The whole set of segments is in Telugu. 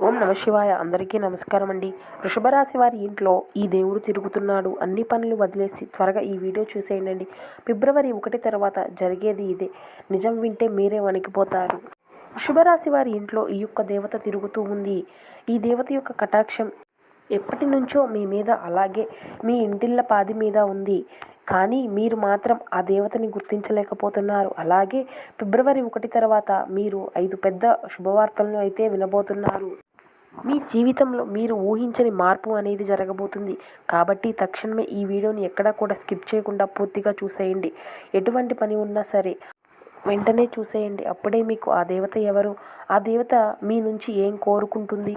ఓం నమ శివాయ. అందరికీ నమస్కారం అండి. వృషభరాశి వారి ఇంట్లో ఈ దేవుడు తిరుగుతున్నాడు. అన్ని పనులు వదిలేసి త్వరగా ఈ వీడియో చూసేయండి. ఫిబ్రవరి ఒకటి తర్వాత జరిగేది ఇదే. నిజం వింటే మీరే వణికిపోతారు. వృషభరాశి వారి ఇంట్లో ఈ యొక్క దేవత తిరుగుతూ ఉంది. ఈ దేవత యొక్క కటాక్షం ఎప్పటి నుంచో మీ మీద అలాగే మీ ఇంటిళ్ళ పాది మీద ఉంది. కానీ మీరు మాత్రం ఆ దేవతని గుర్తించలేకపోతున్నారు. అలాగే ఫిబ్రవరి ఒకటి తర్వాత మీరు ఐదు పెద్ద శుభవార్తలను అయితే వినబోతున్నారు. మీ జీవితంలో మీరు ఊహించని మార్పు అనేది జరగబోతుంది. కాబట్టి తక్షణమే ఈ వీడియోని ఎక్కడా కూడా స్కిప్ చేయకుండా పూర్తిగా చూసేయండి. ఎటువంటి పని ఉన్నా సరే వెంటనే చూసేయండి. అప్పుడే మీకు ఆ దేవత ఎవరు? ఆ దేవత మీ నుంచి ఏం కోరుకుంటుంది?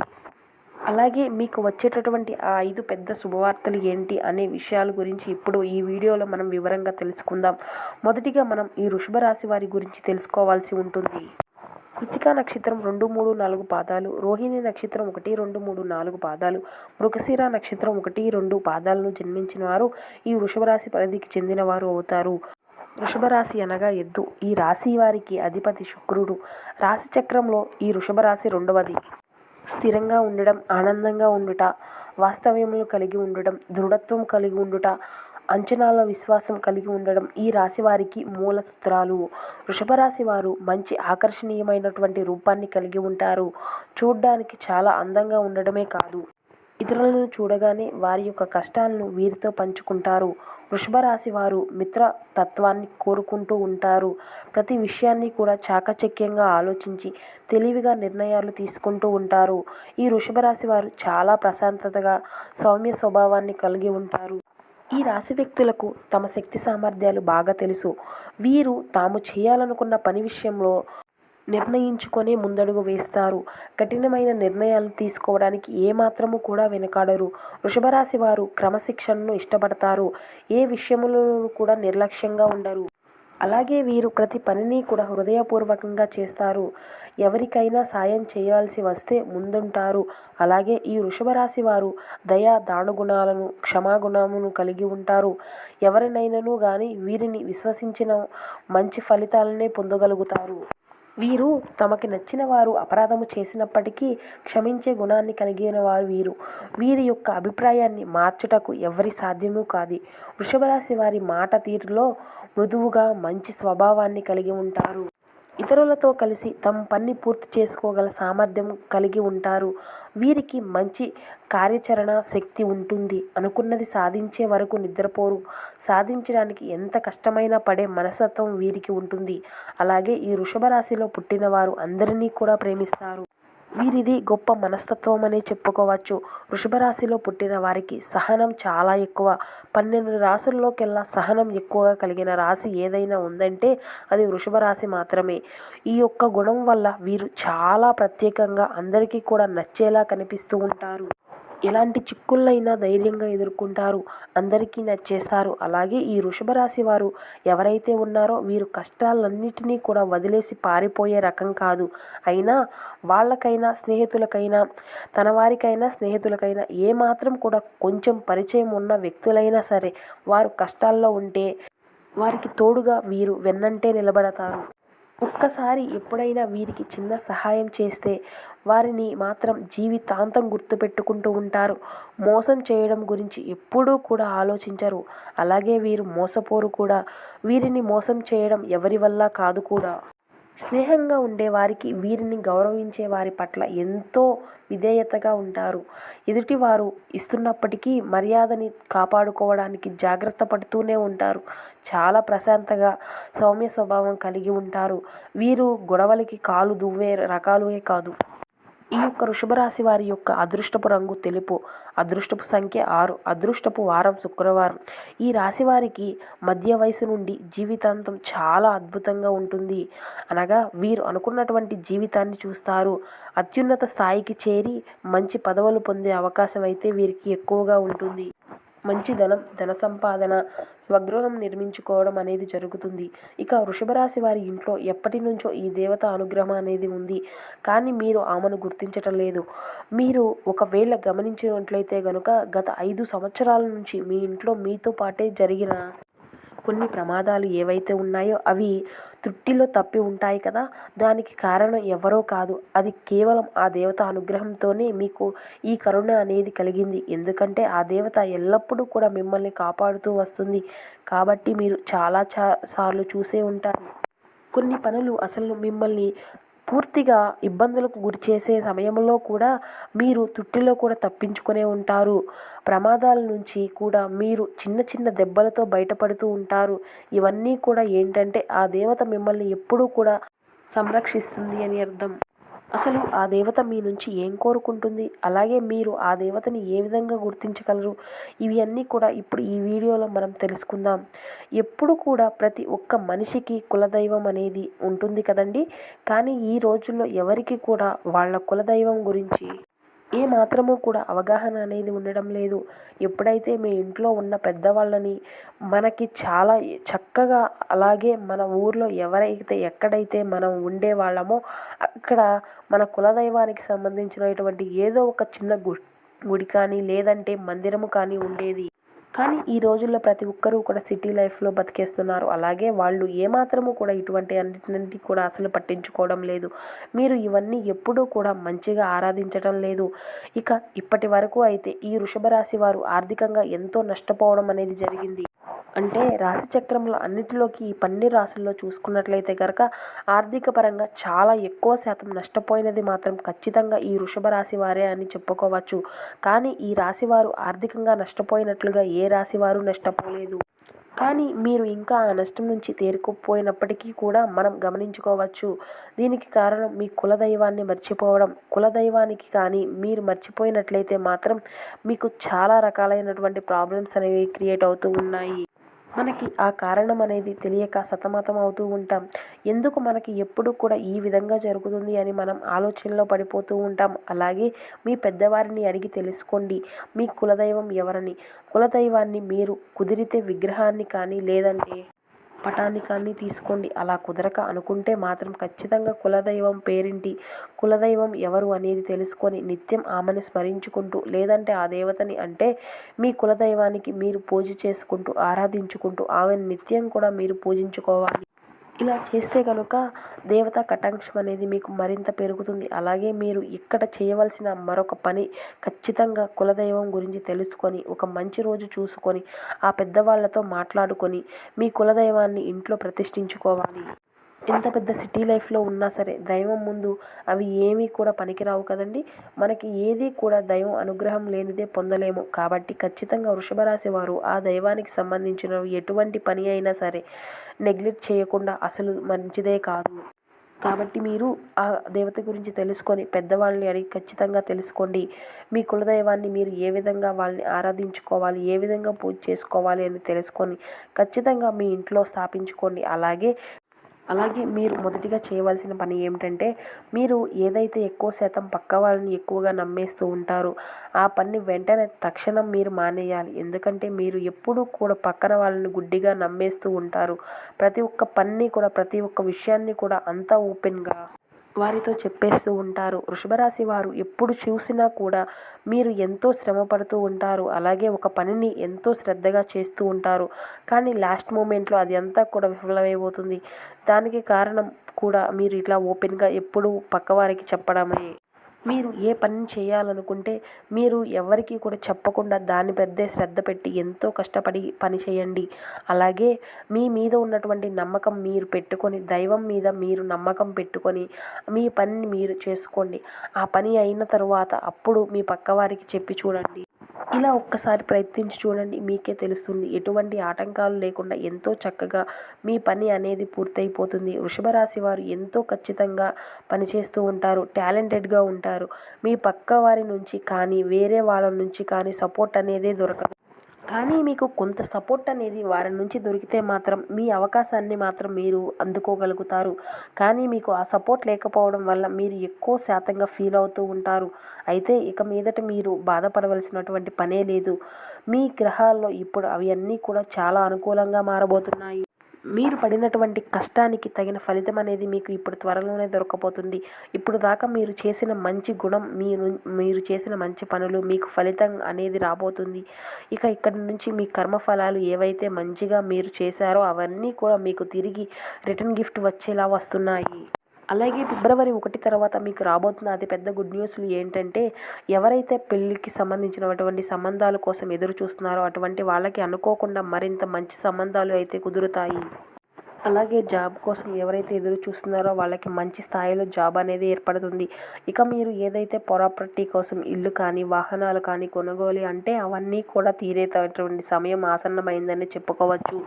అలాగే మీకు వచ్చేటటువంటి ఆ ఐదు పెద్ద శుభవార్తలు ఏంటి అనే విషయాల గురించి ఇప్పుడు ఈ వీడియోలో మనం వివరంగా తెలుసుకుందాం. మొదటిగా మనం ఈ వృషభ రాశి వారి గురించి తెలుసుకోవాల్సి ఉంటుంది. కృతికా నక్షత్రం రెండు మూడు నాలుగు పాదాలు రోహిణి నక్షత్రం ఒకటి రెండు మూడు నాలుగు పాదాలు మృగశిర నక్షత్రం ఒకటి రెండు పాదాలను జన్మించిన వారు ఈ వృషభరాశి పరిధికి చెందినవారు అవుతారు. వృషభ రాశి అనగా ఎద్దు. ఈ రాశి వారికి అధిపతి శుక్రుడు. రాశి చక్రంలో ఈ వృషభ రాశి రెండవది. స్థిరంగా ఉండడం ఆనందంగా ఉండుట వాస్తవ్యములు కలిగి ఉండడం దృఢత్వం కలిగి ఉండుట అంచనాల విశ్వాసం కలిగి ఉండడం ఈ రాశి వారికి మూల సూత్రాలు. వృషభ రాశి వారు మంచి ఆకర్షణీయమైనటువంటి రూపాన్ని కలిగి ఉంటారు. చూడ్డానికి చాలా అందంగా ఉండడమే కాదు. ఇతరులను చూడగానే వారి యొక్క కష్టాలను వీరితో పంచుకుంటారు. వృషభ రాశి వారు మిత్ర తత్వాన్ని కోరుకుంటూ ఉంటారు. ప్రతి విషయాన్ని కూడా చాకచక్యంగా ఆలోచించి తెలివిగా నిర్ణయాలు తీసుకుంటూ ఉంటారు. ఈ వృషభ రాశి వారు చాలా ప్రశాంతతగా సౌమ్య స్వభావాన్ని కలిగి ఉంటారు. ఈ రాశి వ్యక్తులకు తమ శక్తి సామర్థ్యాలు బాగా తెలుసు. వీరు తాము చేయాలనుకున్న పని విషయంలో నిర్ణయించుకొని ముందడుగు వేస్తారు. కఠినమైన నిర్ణయాలు తీసుకోవడానికి ఏమాత్రము కూడా వెనకాడరు. వృషభరాశి వారు క్రమశిక్షణను ఇష్టపడతారు. ఏ విషయములను కూడా నిర్లక్ష్యంగా ఉండరు. అలాగే వీరు ప్రతి పనిని కూడా హృదయపూర్వకంగా చేస్తారు. ఎవరికైనా సాయం చేయాల్సి వస్తే ముందుంటారు. అలాగే ఈ వృషభరాశి వారు దయా దానుగుణాలను క్షమాగుణమును కలిగి ఉంటారు. ఎవరినైనాను కానీ వీరిని విశ్వసించిన మంచి ఫలితాలనే పొందగలుగుతారు. వీరు తమకి నచ్చిన వారు అపరాధము చేసినప్పటికీ క్షమించే గుణాన్ని కలిగిన వారు వీరు. వీరి యొక్క అభిప్రాయాన్ని మార్చుటకు ఎవరి సాధ్యము కాదు. వృషభరాశి వారి మాట తీరులో మృదువుగా మంచి స్వభావాన్ని కలిగి ఉంటారు. ఇతరులతో కలిసి తమ పని పూర్తి చేసుకోగల సామర్థ్యం కలిగి ఉంటారు. వీరికి మంచి కార్యాచరణ శక్తి ఉంటుంది. అనుకున్నది సాధించే వరకు నిద్రపోరు. సాధించడానికి ఎంత కష్టమైనా పడే మనస్తత్వం వీరికి ఉంటుంది. అలాగే ఈ వృషభ రాశిలో పుట్టిన వారు అందరినీ కూడా ప్రేమిస్తారు. వీరిది గొప్ప మనస్తత్వం అనే చెప్పుకోవచ్చు. వృషభరాశిలో పుట్టిన వారికి సహనం చాలా ఎక్కువ. పన్నెండు రాసుల్లోకెల్లా సహనం ఎక్కువగా కలిగిన రాశి ఏదైనా ఉందంటే అది వృషభ రాశి మాత్రమే. ఈ యొక్క గుణం వల్ల వీరు చాలా ప్రత్యేకంగా అందరికీ కూడా నచ్చేలా కనిపిస్తూ ఉంటారు. ఎలాంటి చిక్కులైనా ధైర్యంగా ఎదుర్కొంటారు. అందరికీ నచ్చేస్తారు. అలాగే ఈ వృషభ రాశి వారు ఎవరైతే ఉన్నారో వీరు కష్టాలన్నిటినీ కూడా వదిలేసి పారిపోయే రకం కాదు. అయినా వాళ్ళకైనా స్నేహితులకైనా తన వారికైనా స్నేహితులకైనా ఏమాత్రం కూడా కొంచెం పరిచయం ఉన్న వ్యక్తులైనా సరే వారు కష్టాల్లో ఉంటే వారికి తోడుగా వీరు వెన్నంటే నిలబడతారు. ఒక్కసారి ఎప్పుడైనా వీరికి చిన్న సహాయం చేస్తే వారిని మాత్రం జీవితాంతం గుర్తుపెట్టుకుంటూ ఉంటారు. మోసం చేయడం గురించి ఎప్పుడూ కూడా ఆలోచించరు. అలాగే వీరు మోసపోరు కూడా. వీరిని మోసం చేయడం ఎవరి వల్ల కాదు కూడా. స్నేహంగా ఉండేవారికి వీరిని గౌరవించే వారి పట్ల ఎంతో విధేయతగా ఉంటారు. ఎదుటివారు ఇస్తున్నప్పటికీ మర్యాదని కాపాడుకోవడానికి జాగ్రత్త పడుతూనే ఉంటారు. చాలా ప్రశాంతగా సౌమ్య స్వభావం కలిగి ఉంటారు. వీరు గొడవలకి కాలు దువ్వే రకాలువే కాదు. ఈ యొక్క వృషభ రాశి వారి యొక్క అదృష్టపు రంగు తెలుపు. అదృష్టపు సంఖ్య ఆరు. అదృష్టపు వారం శుక్రవారం. ఈ రాశి వారికి మధ్య వయసు నుండి జీవితాంతం చాలా అద్భుతంగా ఉంటుంది. అనగా వీరు అనుకున్నటువంటి జీవితాన్ని చూస్తారు. అత్యున్నత స్థాయికి చేరి మంచి పదవులు పొందే అవకాశం అయితే వీరికి ఎక్కువగా ఉంటుంది. మంచి ధనం ధన సంపాదన స్వగృహం నిర్మించుకోవడం అనేది జరుగుతుంది. ఇక వృషభ రాశి వారి ఇంట్లో ఎప్పటి నుంచో ఈ దేవత అనుగ్రహం అనేది ఉంది. కానీ మీరు ఆమెను గుర్తించటం లేదు. మీరు ఒకవేళ గమనించినట్లయితే గనుక గత ఐదు సంవత్సరాల నుంచి మీ ఇంట్లో మీతో పాటే జరిగిన కొన్ని ప్రమాదాలు ఏవైతే ఉన్నాయో అవి త్రుట్టిలో తప్పి ఉంటాయి కదా. దానికి కారణం ఎవరో కాదు. అది కేవలం ఆ దేవత అనుగ్రహంతోనే మీకు ఈ కరుణ అనేది కలిగింది. ఎందుకంటే ఆ దేవత ఎల్లప్పుడూ కూడా మిమ్మల్ని కాపాడుతూ వస్తుంది. కాబట్టి మీరు చాలా చా సార్లు చూసే ఉంటారు. కొన్ని పనులు అసలు మిమ్మల్ని పూర్తిగా ఇబ్బందులకు గురి చేసే సమయంలో కూడా మీరు తుట్టిలో కూడా తప్పించుకునే ఉంటారు. ప్రమాదాల నుంచి కూడా మీరు చిన్న చిన్న దెబ్బలతో బయటపడుతూ ఉంటారు. ఇవన్నీ కూడా ఏంటంటే ఆ దేవత మిమ్మల్ని ఎప్పుడూ కూడా సంరక్షిస్తుంది అని అర్థం. అసలు ఆ దేవత మీ నుంచి ఏం కోరుకుంటుంది? అలాగే మీరు ఆ దేవతని ఏ విధంగా గుర్తించగలరు? ఇవి అన్నీ కూడా ఇప్పుడు ఈ వీడియోలో మనం తెలుసుకుందాం. ఎప్పుడు కూడా ప్రతి ఒక్క మనిషికి కులదైవం అనేది ఉంటుంది కదండి? కానీ ఈ రోజుల్లో ఎవరికి కూడా వాళ్ళ కులదైవం గురించి ఏ మాత్రము కూడా అవగాహన అనేది ఉండడం లేదు. ఎప్పుడైతే మీ ఇంట్లో ఉన్న పెద్దవాళ్ళని మనకి చాలా చక్కగా అలాగే మన ఊర్లో ఎవరైతే ఎక్కడైతే మనం ఉండే వాళ్ళమో అక్కడ మన కులదైవానికి సంబంధించినటువంటి ఏదో ఒక చిన్న గు గుడి కానీ లేదంటే మందిరము కానీ ఉండేది. కానీ ఈ రోజుల్లో ప్రతి ఒక్కరూ కూడా సిటీ లైఫ్లో బతికేస్తున్నారు. అలాగే వాళ్ళు ఏమాత్రము కూడా ఇటువంటి అన్నింటి కూడా అసలు పట్టించుకోవడం లేదు. మీరు ఇవన్నీ ఎప్పుడూ కూడా మంచిగా ఆరాధించడం లేదు. ఇక ఇప్పటి వరకు అయితే ఈ వృషభ రాశి వారు ఆర్థికంగా ఎంతో నష్టపోవడం అనేది జరిగింది. అంటే రాశి చక్రంలో అన్నిటిలోకి ఈ పన్ని రాసుల్లో చూసుకున్నట్లయితే కనుక ఆర్థిక పరంగా చాలా ఎక్కువ శాతం నష్టపోయినది మాత్రం ఖచ్చితంగా ఈ వృషభ రాశి వారే అని చెప్పుకోవచ్చు. కానీ ఈ రాశి వారు ఆర్థికంగా నష్టపోయినట్లుగా ఏ రాశి వారు నష్టపోలేదు? కానీ మీరు ఇంకా ఆ నష్టం నుంచి తేరుకుపోయినప్పటికీ కూడా మనం గమనించుకోవచ్చు. దీనికి కారణం మీ కులదైవాన్ని మర్చిపోవడం. కులదైవానికి కానీ మీరు మర్చిపోయినట్లయితే మాత్రం మీకు చాలా రకాలైనటువంటి ప్రాబ్లమ్స్ అనేవి క్రియేట్ అవుతూ ఉన్నాయి. మనకి ఆ కారణం అనేది తెలియక సతమతం అవుతూ ఉంటాం. ఎందుకు మనకి ఎప్పుడు కూడా ఈ విధంగా జరుగుతుంది అని మనం ఆలోచనలో పడిపోతూ ఉంటాం? అలాగే మీ పెద్దవారిని అడిగి తెలుసుకోండి. మీ కులదైవం ఎవరని? కులదైవాన్ని మీరు కుదిరితే విగ్రహాన్ని కానీ లేదంటే పటానికాన్ని తీసుకోండి. అలా కుదరక అనుకుంటే మాత్రం ఖచ్చితంగా కులదైవం పేరింటి కులదైవం ఎవరు అనేది తెలుసుకొని నిత్యం ఆమెను స్మరించుకుంటూ లేదంటే ఆ దేవతని అంటే మీ కులదైవానికి మీరు పూజ చేసుకుంటూ ఆరాధించుకుంటూ ఆమెను నిత్యం కూడా మీరు పూజించుకోవాలి. ఇలా చేస్తే కనుక దేవత కటాక్షం అనేది మీకు మరింత పెరుగుతుంది. అలాగే మీరు ఇక్కడ చేయవలసిన మరొక పని ఖచ్చితంగా కులదైవం గురించి తెలుసుకొని ఒక మంచి రోజు చూసుకొని ఆ పెద్దవాళ్ళతో మాట్లాడుకొని మీ కులదైవాన్ని ఇంట్లో ప్రతిష్ఠించుకోవాలి. ఎంత పెద్ద సిటీ లైఫ్లో ఉన్నా సరే దైవం ముందు అవి ఏమీ కూడా పనికిరావు కదండి. మనకి ఏది కూడా దైవం అనుగ్రహం లేనిదే పొందలేము. కాబట్టి ఖచ్చితంగా వృషభ రాశి వారు ఆ దైవానికి సంబంధించిన ఎటువంటి పని అయినా సరే నెగ్లెక్ట్ చేయకుండా అసలు మంచిదే కాదు. కాబట్టి మీరు ఆ దేవత గురించి తెలుసుకొని పెద్దవాళ్ళని అడిగి ఖచ్చితంగా తెలుసుకోండి. మీ కులదైవాన్ని మీరు ఏ విధంగా వాళ్ళని ఆరాధించుకోవాలి ఏ విధంగా పూజ చేసుకోవాలి అని తెలుసుకొని ఖచ్చితంగా మీ ఇంట్లో స్థాపించుకోండి. అలాగే అలాగే మీరు మొదటిగా చేయవలసిన పని ఏమిటంటే మీరు ఏదైతే ఎక్కువ శాతం పక్క వాళ్ళని ఎక్కువగా నమ్మేస్తూ ఉంటారో ఆ పని వెంటనే తక్షణం మీరు మానేయాలి. ఎందుకంటే మీరు ఎప్పుడూ కూడా పక్కన వాళ్ళని గుడ్డిగా నమ్మేస్తూ ఉంటారు. ప్రతి ఒక్క పని కూడా ప్రతి ఒక్క విషయాన్ని కూడా అంతా ఓపెన్గా వారితో చెప్పేస్తూ ఉంటారు. వృషభరాశి వారు ఎప్పుడు చూసినా కూడా మీరు ఎంతో శ్రమ పడుతూ ఉంటారు. అలాగే ఒక పనిని ఎంతో శ్రద్ధగా చేస్తూ ఉంటారు. కానీ లాస్ట్ మూమెంట్లో అది అంతా కూడా విఫలమైపోతుంది. దానికి కారణం కూడా మీరు ఇట్లా ఓపెన్గా ఎప్పుడు పక్కవారికి చెప్పడమే. మీరు ఏ పని చేయాలనుకుంటే మీరు ఎవరికీ కూడా చెప్పకుండా దాని పెద్దే శ్రద్ధ పెట్టి ఎంతో కష్టపడి పని చేయండి. అలాగే మీ మీద ఉన్నటువంటి నమ్మకం మీరు పెట్టుకొని దైవం మీద మీరు నమ్మకం పెట్టుకొని మీ పనిని మీరు చేసుకోండి. ఆ పని అయిన తరువాత అప్పుడు మీ పక్కవారికి చెప్పి చూడండి. ఇలా ఒక్కసారి ప్రయత్నించి చూడండి మీకే తెలుస్తుంది. ఎటువంటి ఆటంకాలు లేకుండా ఎంతో చక్కగా మీ పని అనేది పూర్తయిపోతుంది. వృషభ రాశి వారు ఎంతో ఖచ్చితంగా పనిచేస్తూ ఉంటారు టాలెంటెడ్గా ఉంటారు. మీ పక్క వారి నుంచి కానీ వేరే వాళ్ళ నుంచి కానీ సపోర్ట్ అనేది దొరకదు. కానీ మీకు కొంత సపోర్ట్ అనేది వారి నుంచి దొరికితే మాత్రం మీ అవకాశాన్ని మాత్రం మీరు అందుకోగలుగుతారు. కానీ మీకు ఆ సపోర్ట్ లేకపోవడం వల్ల మీరు ఎక్కువ శాతంగా ఫీల్ అవుతూ ఉంటారు. అయితే ఇక మీదట మీరు బాధపడవలసినటువంటి పనే లేదు. మీ గ్రహాల్లో ఇప్పుడు అవి అన్నీ కూడా చాలా అనుకూలంగా మారబోతున్నాయి. మీరు పడినటువంటి కష్టానికి తగిన ఫలితం అనేది మీకు ఇప్పుడు త్వరలోనే దొరకబోతుంది. ఇప్పుడు దాకా మీరు చేసిన మంచి గుణం మీరు మీరు చేసిన మంచి పనులు మీకు ఫలితం అనేది రాబోతుంది. ఇక ఇక్కడి నుంచి మీ కర్మఫలాలు ఏవైతే మంచిగా మీరు చేశారో అవన్నీ కూడా మీకు తిరిగి రిటర్న్ గిఫ్ట్ వచ్చేలా వస్తున్నాయి. అలాగే ఫిబ్రవరి ఒకటి తర్వాత మీకు రాబోతున్న అతిపెద్ద గుడ్ న్యూస్లు ఏంటంటే ఎవరైతే పెళ్ళికి సంబంధించినటువంటి సంబంధాల కోసం ఎదురు చూస్తున్నారో అటువంటి వాళ్ళకి అనుకోకుండా మరింత మంచి సంబంధాలు అయితే కుదురుతాయి. అలాగే జాబ్ కోసం ఎవరైతే ఎదురు చూస్తున్నారో వాళ్ళకి మంచి స్థాయిలో జాబ్ అనేది ఏర్పడుతుంది. ఇక మీరు ఏదైతే ప్రాపర్టీ కోసం ఇల్లు కానీ వాహనాలు కానీ కొనుగోలు అంటే అవన్నీ కూడా తీరేటటువంటి సమయం ఆసన్నమైందని చెప్పుకోవచ్చు.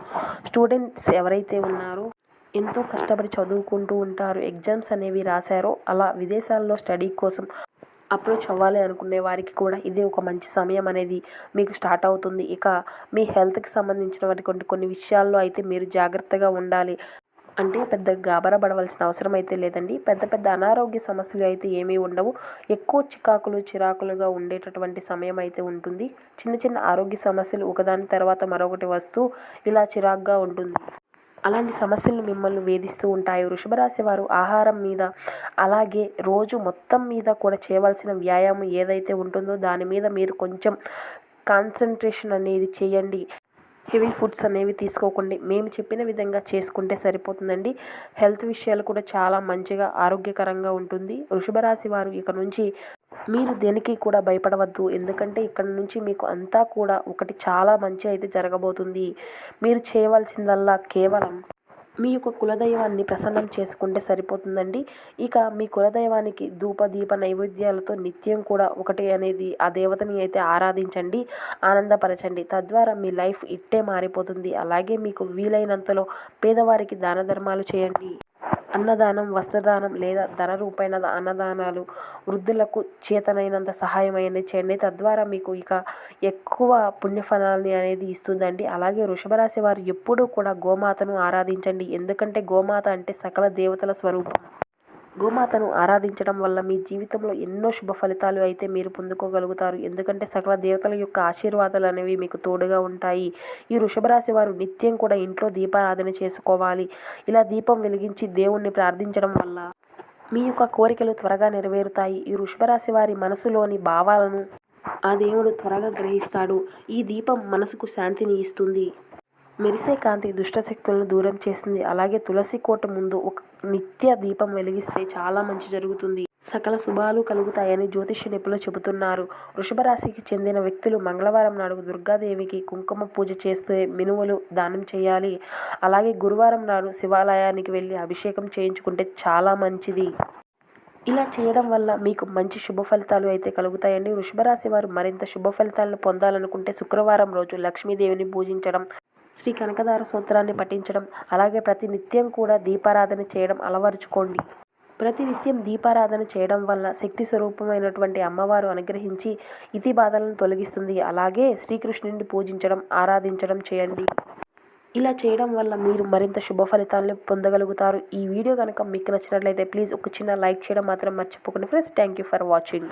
స్టూడెంట్స్ ఎవరైతే ఉన్నారో ఎంతో కష్టపడి చదువుకుంటూ ఉంటారు. ఎగ్జామ్స్ అనేవి రాశారో అలా విదేశాల్లో స్టడీ కోసం అప్రోచ్ అవ్వాలి అనుకునే వారికి కూడా ఇది ఒక మంచి సమయం అనేది మీకు స్టార్ట్ అవుతుంది. ఇక మీ హెల్త్కి సంబంధించినటువంటి కొన్ని కొన్ని విషయాల్లో అయితే మీరు జాగ్రత్తగా ఉండాలి. అంటే పెద్ద గాబరా పడవలసిన అవసరం అయితే లేదండి. పెద్ద పెద్ద అనారోగ్య సమస్యలు అయితే ఏమీ ఉండవు. ఎక్కువ చికాకులు చిరాకులుగా ఉండేటటువంటి సమయం అయితే ఉంటుంది. చిన్న చిన్న ఆరోగ్య సమస్యలు ఒకదాని తర్వాత మరొకటి వస్తూ ఇలా చిరాకుగా ఉంటుంది. అలాంటి సమస్యలు మిమ్మల్ని వేధిస్తూ ఉంటాయి. వృషభ రాశి వారు ఆహారం మీద అలాగే రోజు మొత్తం మీద కూడా చేయవలసిన వ్యాయామం ఏదైతే ఉంటుందో దాని మీద మీరు కొంచెం కాన్సన్ట్రేషన్ అనేది చేయండి. హెవీ ఫుడ్స్ అనేవి తీసుకోకండి. మేము చెప్పిన విధంగా చేసుకుంటే సరిపోతుందండి. హెల్త్ విషయాలు కూడా చాలా మంచిగా ఆరోగ్యకరంగా ఉంటుంది. వృషభ రాశి వారు ఇక నుంచి మీరు దేనికి కూడా భయపడవద్దు. ఎందుకంటే ఇక్కడ నుంచి మీకు అంతా కూడా ఒకటి చాలా మంచి అయితే జరగబోతుంది. మీరు చేయవలసిందల్లా కేవలం మీ యొక్క కులదైవాన్ని ప్రసన్నం చేసుకుంటే సరిపోతుందండి. ఇక మీ కులదైవానికి ధూప దీప నైవేద్యాలతో నిత్యం కూడా ఒకటి అనేది ఆ దేవతని అయితే ఆరాధించండి ఆనందపరచండి. తద్వారా మీ లైఫ్ ఇట్టే మారిపోతుంది. అలాగే మీకు వీలైనంతలో పేదవారికి దాన ధర్మాలు చేయండి. అన్నదానం వస్త్రదానం లేదా ధన రూపైన అన్నదానాలు వృద్ధులకు చేతనైనంత సహాయం అనేది చేయండి. తద్వారా మీకు ఇక ఎక్కువ పుణ్యఫలాన్ని అనేది ఇస్తుందండి. అలాగే వృషభరాశి వారు ఎప్పుడూ కూడా గోమాతను ఆరాధించండి. ఎందుకంటే గోమాత అంటే సకల దేవతల స్వరూపం. గోమాతను ఆరాధించడం వల్ల మీ జీవితంలో ఎన్నో శుభ ఫలితాలు అయితే మీరు పొందుకోగలుగుతారు. ఎందుకంటే సకల దేవతల యొక్క ఆశీర్వాదాలు అనేవి మీకు తోడుగా ఉంటాయి. ఈ వృషభరాశి వారు నిత్యం కూడా ఇంట్లో దీపారాధన చేసుకోవాలి. ఇలా దీపం వెలిగించి దేవుణ్ణి ప్రార్థించడం వల్ల మీ యొక్క కోరికలు త్వరగా నెరవేరుతాయి. ఈ వృషభరాశి వారి మనసులోని భావాలను ఆ దేవుడు త్వరగా గ్రహిస్తాడు. ఈ దీపం మనసుకు శాంతిని ఇస్తుంది. మెరిసే కాంతి దుష్టశక్తులను దూరం చేస్తుంది. అలాగే తులసి కోట ముందు ఒక నిత్య దీపం వెలిగిస్తే చాలా మంచి జరుగుతుంది. సకల శుభాలు కలుగుతాయని జ్యోతిష్య నిపుణులు చెబుతున్నారు. వృషభ రాశికి చెందిన వ్యక్తులు మంగళవారం నాడు దుర్గాదేవికి కుంకుమ పూజ చేస్తే మినువులు దానం చేయాలి. అలాగే గురువారం నాడు శివాలయానికి వెళ్ళి అభిషేకం చేయించుకుంటే చాలా మంచిది. ఇలా చేయడం వల్ల మీకు మంచి శుభ ఫలితాలు అయితే కలుగుతాయండి. వృషభ రాశి వారు మరింత శుభ ఫలితాలను పొందాలనుకుంటే శుక్రవారం రోజు లక్ష్మీదేవిని పూజించడం శ్రీ కనకదార సూత్రాన్ని పఠించడం అలాగే ప్రతి నిత్యం కూడా దీపారాధన చేయడం అలవరుచుకోండి. ప్రతినిత్యం దీపారాధన చేయడం వల్ల శక్తి స్వరూపమైనటువంటి అమ్మవారు అనుగ్రహించి ఇతి బాధలను తొలగిస్తుంది. అలాగే శ్రీకృష్ణుడిని పూజించడం ఆరాధించడం చేయండి. ఇలా చేయడం వల్ల మీరు మరింత శుభ ఫలితాలను పొందగలుగుతారు. ఈ వీడియో కనుక మీకు నచ్చినట్లయితే ప్లీజ్ ఒక చిన్న లైక్ చేయడం మాత్రం మర్చిపోకండి. Friends thank you for watching.